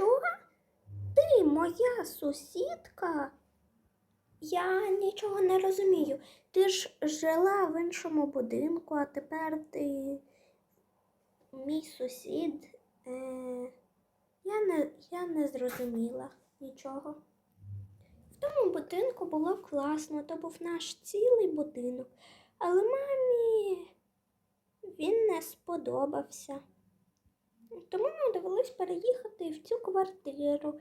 Що? Ти моя сусідка? Я нічого не розумію. Ти ж жила в іншому будинку, а тепер ти мій сусід. Е, я, не, я не зрозуміла нічого. В тому будинку було класно, то був наш цілий будинок. Але мамі він не сподобався. Тому нам довелось переїхати в цю квартиру.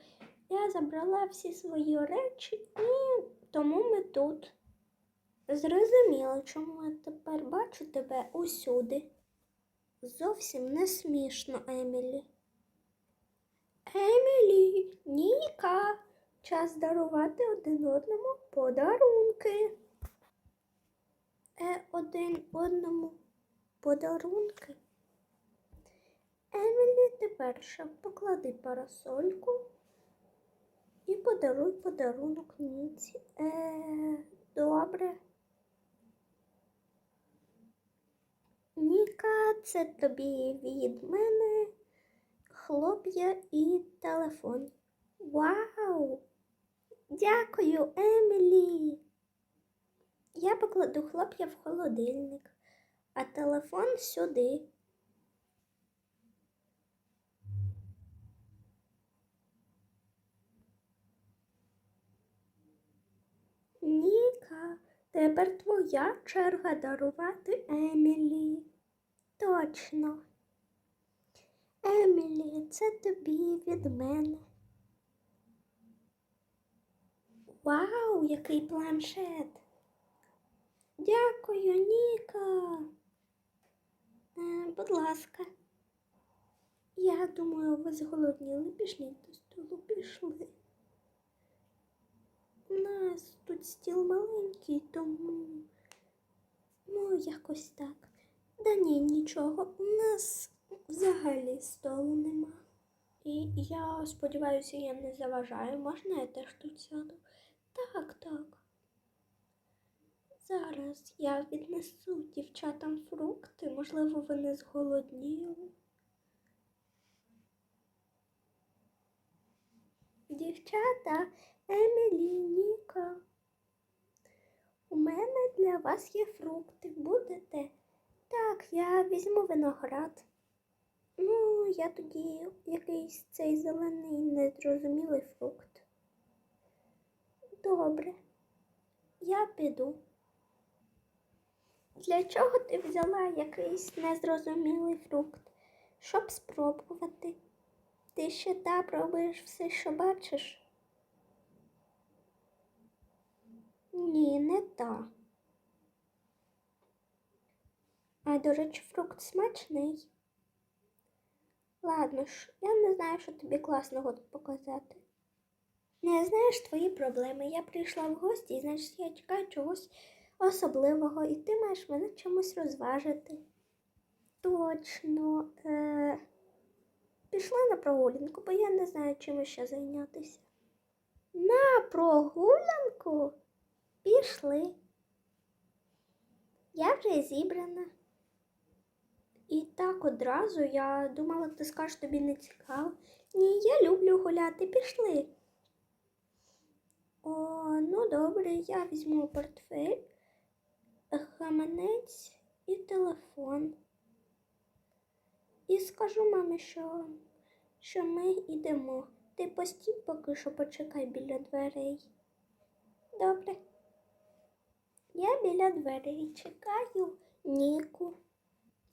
Я забрала всі свої речі і тому ми тут. Зрозуміло, чому я тепер бачу тебе усюди. Зовсім не смішно, Емілі. Емілі, Ніка, час дарувати один одному подарунки. Е, один одному подарунки. Емілі, ти перша поклади парасольку і подаруй подарунок Ніці. Е, добре. Ніка, це тобі від мене хлоп'я і телефон. Вау! Дякую, Емілі. Я покладу хлоп'я в холодильник, а телефон сюди. Ніка, тепер твоя черга дарувати Емілі. Точно. Емілі, це тобі від мене. Вау, який планшет. Дякую, Ніка. Е, будь ласка. Я думаю, ви зголодніли. Пішліть до столу, пішли. Нас тут стіл маленький, тому ну, якось так. Да ні, нічого. У нас взагалі столу нема. І я сподіваюся, я не заважаю. Можна я теж тут сяду? Так, так. Зараз я віднесу дівчатам фрукти, можливо, вони зголодніли. Дівчата, Емілі, Ніка. У мене для вас є фрукти. Будете? Так, я візьму виноград. Ну, я тоді якийсь цей зелений незрозумілий фрукт. Добре, я піду. Для чого ти взяла якийсь незрозумілий фрукт? Щоб спробувати. Ти ще та пробуєш все, що бачиш? Ні, не та. А, до речі, фрукт смачний. Ладно ж, я не знаю, що тобі класного показати. Не знаєш твої проблеми. Я прийшла в гості, і значить я чекаю чогось особливого, і ти маєш мене чомусь розважити. Точно. Е... Пішла на прогулянку, бо я не знаю, чим ще зайнятися. На прогулянку? Пішли. Я вже зібрана. І так одразу я думала, ти скажеш тобі не цікаво. Ні, я люблю гуляти, пішли. О, ну добре, я візьму портфель, гаманець і телефон. І скажу мамі, що, що ми йдемо. Ти постій поки що почекай біля дверей. Добре. Я біля дверей чекаю Ніку.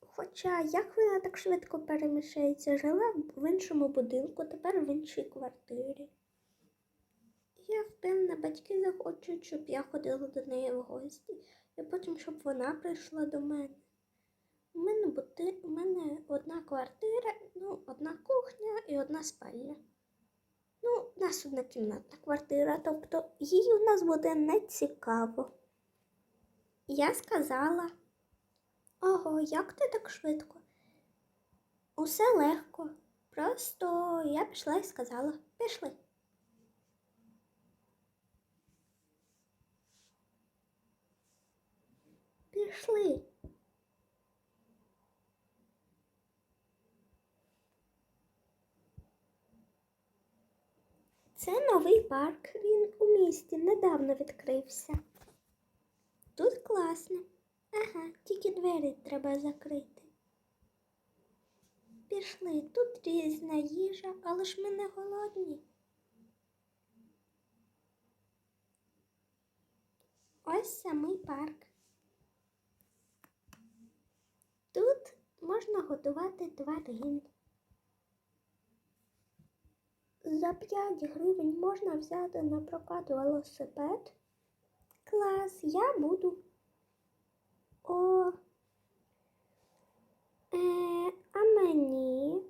Хоча як вона так швидко переміщається, жила в іншому будинку, тепер в іншій квартирі. Я впевнена, батьки захочуть, щоб я ходила до неї в гості, і потім, щоб вона прийшла до мене. У мене, бути... У мене одна квартира, ну, одна кухня і одна спальня. Ну, у нас одна кімнатна квартира, тобто їй у нас буде не цікаво. Я сказала. Ого, як ти так швидко? Усе легко. Просто я пішла і сказала. Пішли. Пішли. Це новий парк. Він у місті недавно відкрився. Тут класно. Ага, тільки двері треба закрити. Пішли, тут різна їжа, але ж ми не голодні. Ось самий парк. Тут можна годувати тварин. За 5 гривень можна взяти на прокат велосипед. Клас, я буду. О. Е, а мені?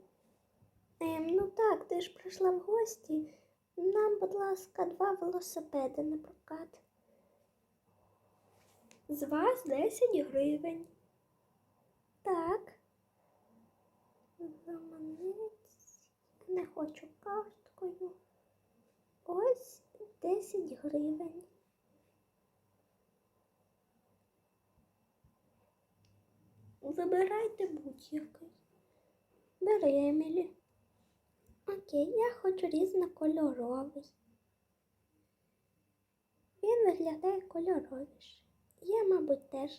Ем, ну так, ти ж прийшла в гості. Нам, будь ласка, два велосипеди на прокат. З вас 10 гривень. Так. Гаманець. Не хочу карткою. Ось 10 гривень. Вибирайте будь-який. Бери Емілі. Окей, я хочу різнокольоровий. Він виглядає кольоровіше. Я, мабуть, теж.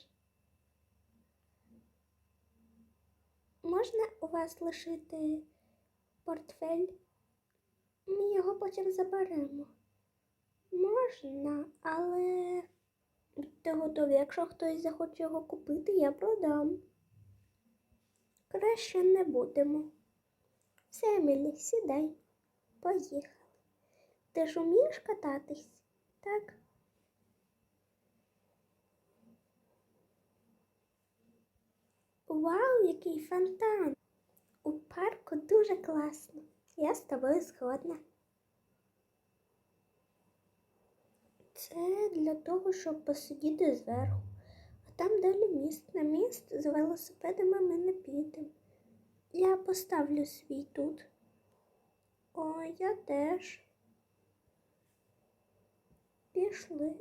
Можна у вас лишити портфель? Ми його потім заберемо. Можна, але будьте готові, якщо хтось захоче його купити, я продам. Краще не будемо. Все, Емілі, сідай. Поїхали. Ти ж умієш кататись? Так? Вау, який фонтан! У парку дуже класно. Я з тобою згодна. Це для того, щоб посидіти зверху. Там далі міст. На міст з велосипедами ми не підемо. Я поставлю свій тут. О, я теж. Пішли.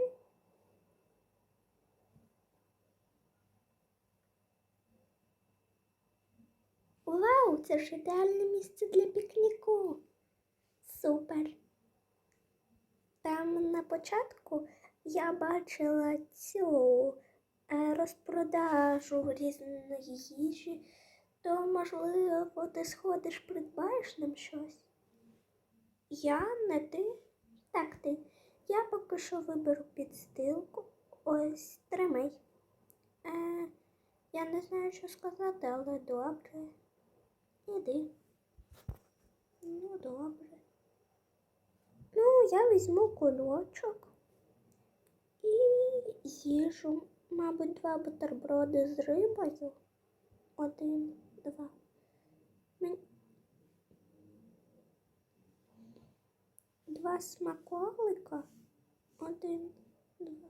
Вау, це ж ідеальне місце для пікніку. Супер. Там на початку я бачила цю розпродажу різної їжі, то, можливо, ти сходиш, придбаєш нам щось? Я не ти? Так ти. Я поки що виберу підстилку. Ось тримай. Е, я не знаю, що сказати, але добре. Іди. Ну, добре. Ну, я візьму кульочок і їжу, мабуть, два бутерброди з рибою. Один, два. Два смаколика. Один, два.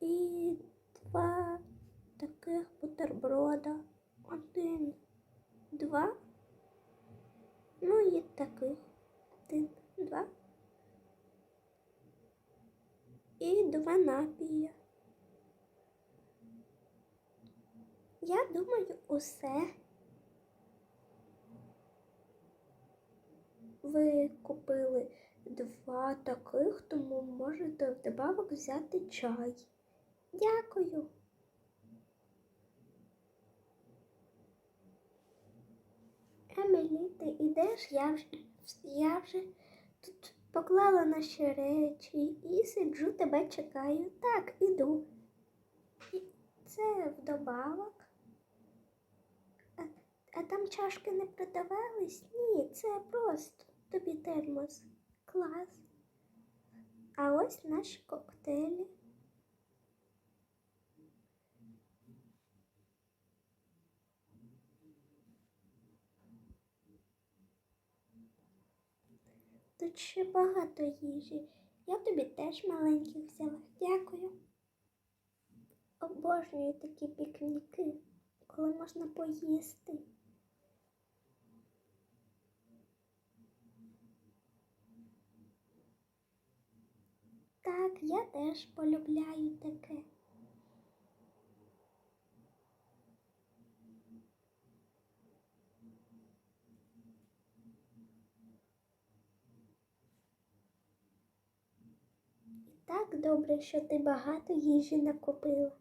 І два таких бутерброда. Один, два. Ну і таких. Один, два. І два напія. Я думаю, усе. Ви купили два таких, тому можете вдобавок взяти чай. Дякую. Емілі, ти йдеш, я вже, я вже тут поклала наші речі і сиджу, тебе чекаю. Так, іду. І Це вдобавок. А, там чашки не продавались? Ні, це просто тобі термос. Клас. А ось наші коктейлі. Тут ще багато їжі. Я тобі теж маленьких взяла. Дякую. Обожнюю такі пікніки, коли можна поїсти. Я теж полюбляю таке. І Так добре, що ти багато їжі накупила.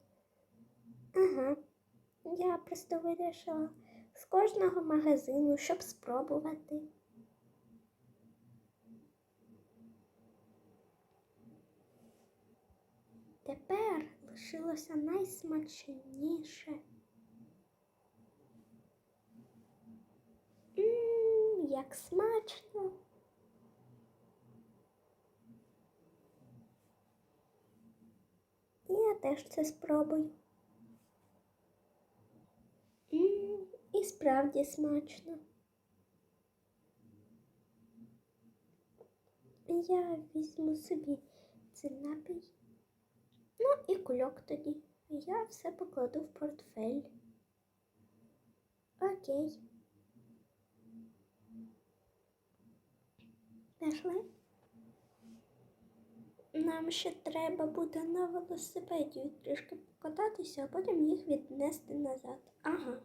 Ага, я просто вирішила з кожного магазину, щоб спробувати. Тепер лишилося найсмачніше. Ммм, як смачно. Я теж це спробую. Ммм, і справді смачно. Я візьму собі цей напій. Ну і кульок тоді. Я все покладу в портфель. Окей. Пішли. Нам ще треба буде на велосипеді трішки покататися, а потім їх віднести назад. Ага.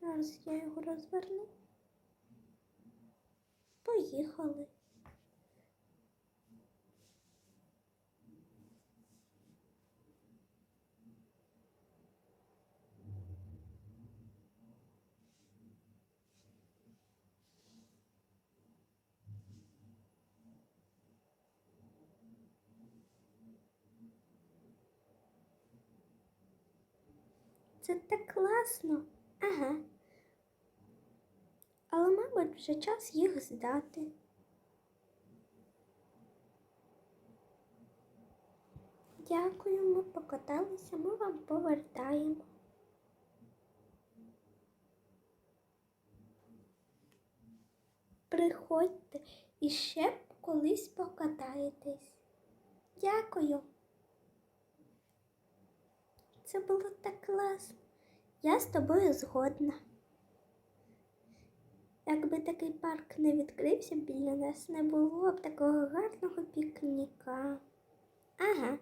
Зараз я його розверну. Поїхали. Це так класно. Ага. Мабуть, вже час їх здати. Дякую, ми покаталися, ми вам повертаємо. Приходьте і ще колись покатаєтесь. Дякую. Це було так класно. Я з тобою згодна якби такий парк не відкрився біля нас, не було б такого гарного пікніка. Ага.